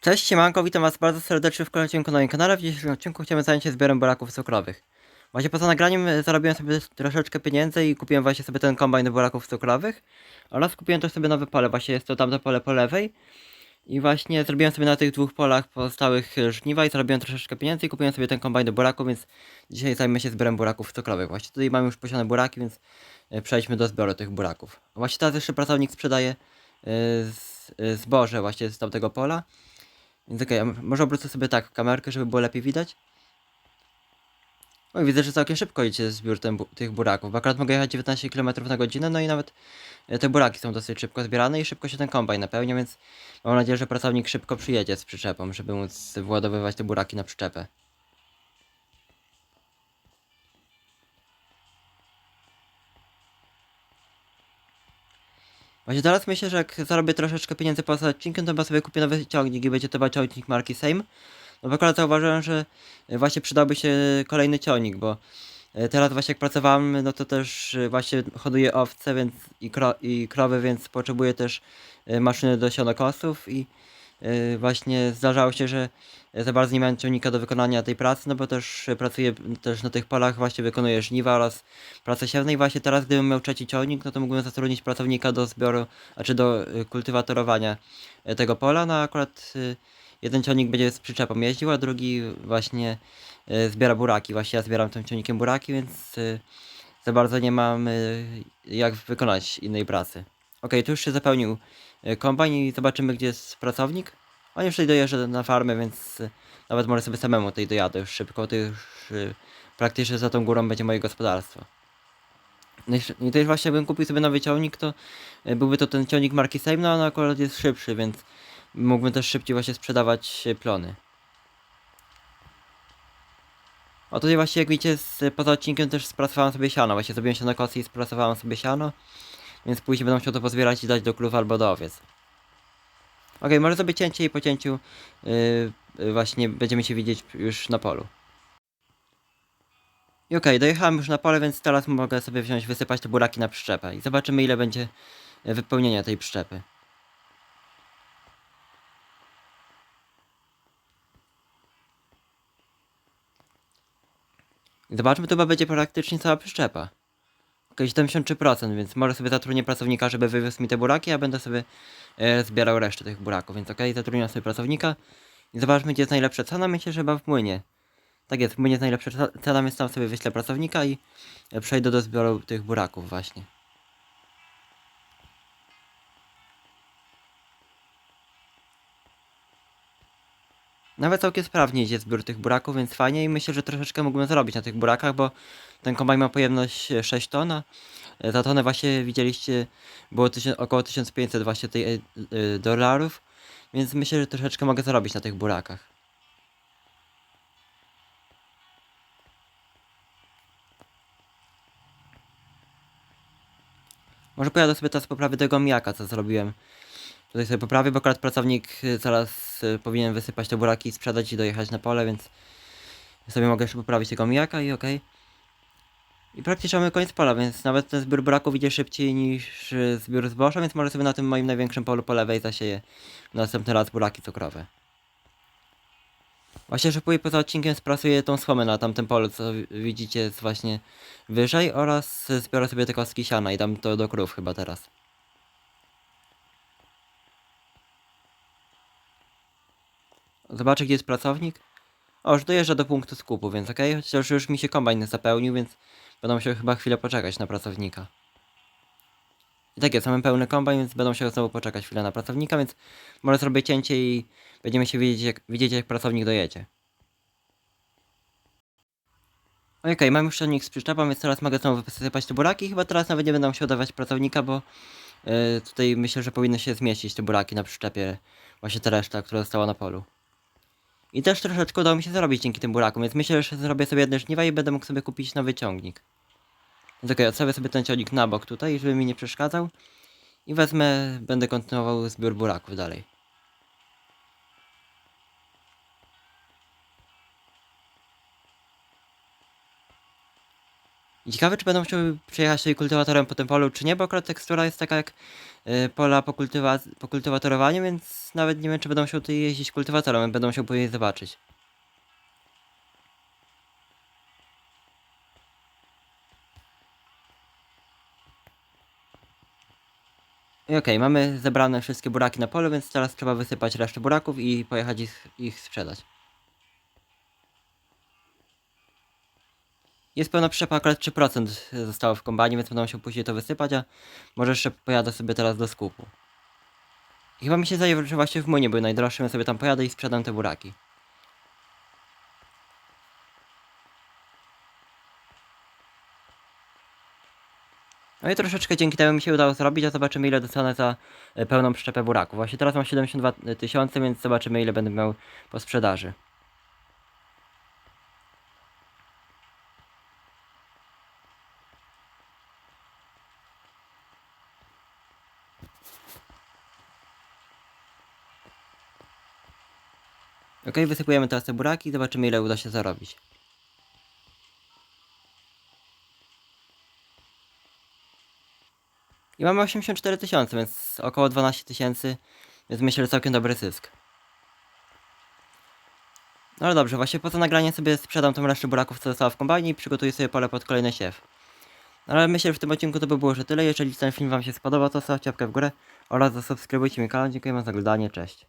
Cześć, siemanko, witam was bardzo serdecznie w kolejnym odcinku na moim kanale. W dzisiejszym odcinku chciałem zająć się zbiorem buraków cukrowych. Właśnie poza nagraniem e, zarobiłem sobie troszeczkę pieniędzy i kupiłem właśnie sobie ten kombajn do buraków cukrowych. Oraz kupiłem też sobie nowe pole, właśnie jest to tamto pole po lewej. I właśnie zrobiłem sobie na tych dwóch polach pozostałych żniwa i zarobiłem troszeczkę pieniędzy i kupiłem sobie ten kombajn do buraków, więc dzisiaj zajmę się zbiorem buraków cukrowych. Właśnie tutaj mamy już posiane buraki, więc e, przejdźmy do zbioru tych buraków. Właśnie teraz jeszcze pracownik sprzedaje e, zboże właśnie z tamtego pola. Więc okej, m- może obrócę sobie tak kamerkę, żeby było lepiej widać. Oj, widzę, że całkiem szybko idzie zbiór ten, tych buraków, bo akurat mogę jechać 19 km na godzinę, no i nawet e, te buraki są dosyć szybko zbierane i szybko się ten kombajn napełnia, więc mam nadzieję, że pracownik szybko przyjedzie z przyczepą, żeby móc władowywać te buraki na przyczepę. Właśnie teraz myślę, że jak zarobię troszeczkę pieniędzy poza odcinkiem, to chyba sobie kupię nowy ciągnik i będzie to chyba ciągnik marki Sejm. No bo akurat zauważyłem, że właśnie przydałby się kolejny ciągnik, bo e, teraz właśnie jak pracowałem, no to też e, właśnie hoduję owce więc i, kro, i krowy, więc potrzebuję też e, maszyny do sianokosów i właśnie zdarzało się, że za bardzo nie miałem ciągnika do wykonania tej pracy, no bo też pracuję też na tych polach, właśnie wykonuję żniwa oraz pracę siewną i właśnie teraz gdybym miał trzeci ciągnik, no to mógłbym zatrudnić pracownika do zbioru, znaczy do y, kultywatorowania y, tego pola, no a akurat y, jeden ciągnik będzie z przyczepą jeździł, a drugi właśnie y, zbiera buraki, właśnie ja zbieram tym ciągnikiem buraki, więc y, za bardzo nie mam y, jak wykonać innej pracy. Ok, tu już się zapełnił y, kombajn i zobaczymy gdzie jest pracownik. On już tutaj dojeżdża na farmę, więc y, nawet może sobie samemu tutaj dojadę już szybko, to już y, praktycznie za tą górą będzie moje gospodarstwo. No i i też właśnie jakbym kupił sobie nowy ciągnik, to e, byłby to ten ciągnik marki Sejm, no on akurat jest szybszy, więc mógłbym też szybciej właśnie sprzedawać e, plony. O tutaj właśnie jak widzicie z, poza odcinkiem też spracowałem sobie siano, właśnie zrobiłem siano kosy i spracowałem sobie siano, więc później będę musiał to pozbierać i dać do krów albo do owiec. Okej, może sobie cięcie i po cięciu yy, yy, właśnie będziemy się widzieć już na polu. I okej, dojechałem już na pole, więc teraz mogę sobie wziąć, wysypać te buraki na przyczepę i zobaczymy ile będzie e, wypełnienia tej przyczepy. Zobaczmy, to chyba będzie praktycznie cała przyczepa. Okej, 73%, więc może sobie zatrudnię pracownika, żeby wywiózł mi te buraki, a będę sobie e, zbierał resztę tych buraków. Więc okej, zatrudniam sobie pracownika i zobaczmy, gdzie jest najlepsza cena. Myślę, że chyba w młynie. Tak jest, w młynie jest najlepsza ce- cena, więc tam sobie wyślę pracownika i e, przejdę do zbioru tych buraków właśnie. Nawet całkiem sprawnie idzie zbiór tych buraków, więc fajnie i myślę, że troszeczkę mógłbym zarobić na tych burakach, bo ten kombajn ma pojemność e, 6 ton, a e, za tonę właśnie widzieliście było tysiąc, około 1500 właśnie tej, e, e, dolarów, więc myślę, że troszeczkę mogę zarobić na tych burakach. Może pojadę sobie teraz poprawię tego mijaka, co zrobiłem. Tutaj sobie poprawię, bo akurat pracownik y, zaraz y, powinien wysypać te buraki sprzedać i dojechać na pole, więc sobie mogę jeszcze poprawić tego mijaka i okej. I praktycznie mamy koniec pola, więc nawet ten zbiór buraków idzie szybciej niż y, zbiór zboża, więc może sobie na tym moim największym polu po lewej zasieję następny raz buraki cukrowe. Właśnie szykuję poza odcinkiem, sprasuję tą słomę na tamtym polu, co wi- widzicie jest właśnie wyżej oraz zbiorę sobie te kostki siana i dam to do krów chyba teraz. Zobaczę, gdzie jest pracownik. O, już dojeżdża do punktu skupu, więc okej. Chociaż już mi się kombajn zapełnił, więc będę musiał chyba chwilę poczekać na pracownika. I tak jest, mamy pełny kombajn, więc będę musiał znowu poczekać chwilę na pracownika, więc może zrobię cięcie i będziemy się widzieć, jak, widzieć, jak pracownik dojedzie. Okej, mam już ciągnik z przyczepą, więc teraz mogę znowu wysypać te buraki. Chyba teraz nawet nie będę musiał dawać pracownika, bo e, tutaj myślę, że powinny się zmieścić te buraki na przyczepie. Właśnie ta reszta, która została na polu. I też troszeczkę udało mi się zarobić dzięki tym burakom, więc myślę, że zrobię sobie jedne żniwa i będę mógł sobie kupić nowy ciągnik. Więc okej, odstawię sobie ten ciągnik na bok tutaj, żeby mi nie przeszkadzał. I wezmę, będę kontynuował zbiór buraków dalej. Ciekawe, czy będą musiały przejechać sobie kultywatorem po tym polu, czy nie, bo akurat tekstura jest taka jak y, pola po, kultywa- po kultywatorowaniu, więc nawet nie wiem, czy będą musiały tutaj jeździć kultywatorem, będą musiał później zobaczyć. I okej, mamy zebrane wszystkie buraki na polu, więc teraz trzeba wysypać resztę buraków i pojechać ich, ich sprzedać. Jest pełna przyczepa, akurat 3% zostało w kombajnie, więc będę musiał później to wysypać, a może jeszcze pojadę sobie teraz do skupu. I chyba mi się zdaje, że właśnie w Munie był najdroższy, więc sobie tam pojadę i sprzedam te buraki. No i troszeczkę dzięki temu mi się udało zrobić, a zobaczymy ile dostanę za e, pełną przyczepę buraków. Właśnie teraz mam 72 tysiące, więc zobaczymy ile będę miał po sprzedaży. Ok, wysypujemy teraz te buraki i zobaczymy ile uda się zarobić. I mamy 84 tysiące, więc około 12 tysięcy, więc myślę, że całkiem dobry zysk. No ale dobrze, właśnie po to nagranie sobie sprzedam tą resztę buraków, co zostało w kombajnie i przygotuję sobie pole pod kolejny siew. No ale myślę, że w tym odcinku to by było już tyle. Jeżeli ten film wam się spodobał, to zostawcie łapkę w górę oraz zasubskrybujcie mi kanał. Dziękuję za oglądanie, cześć.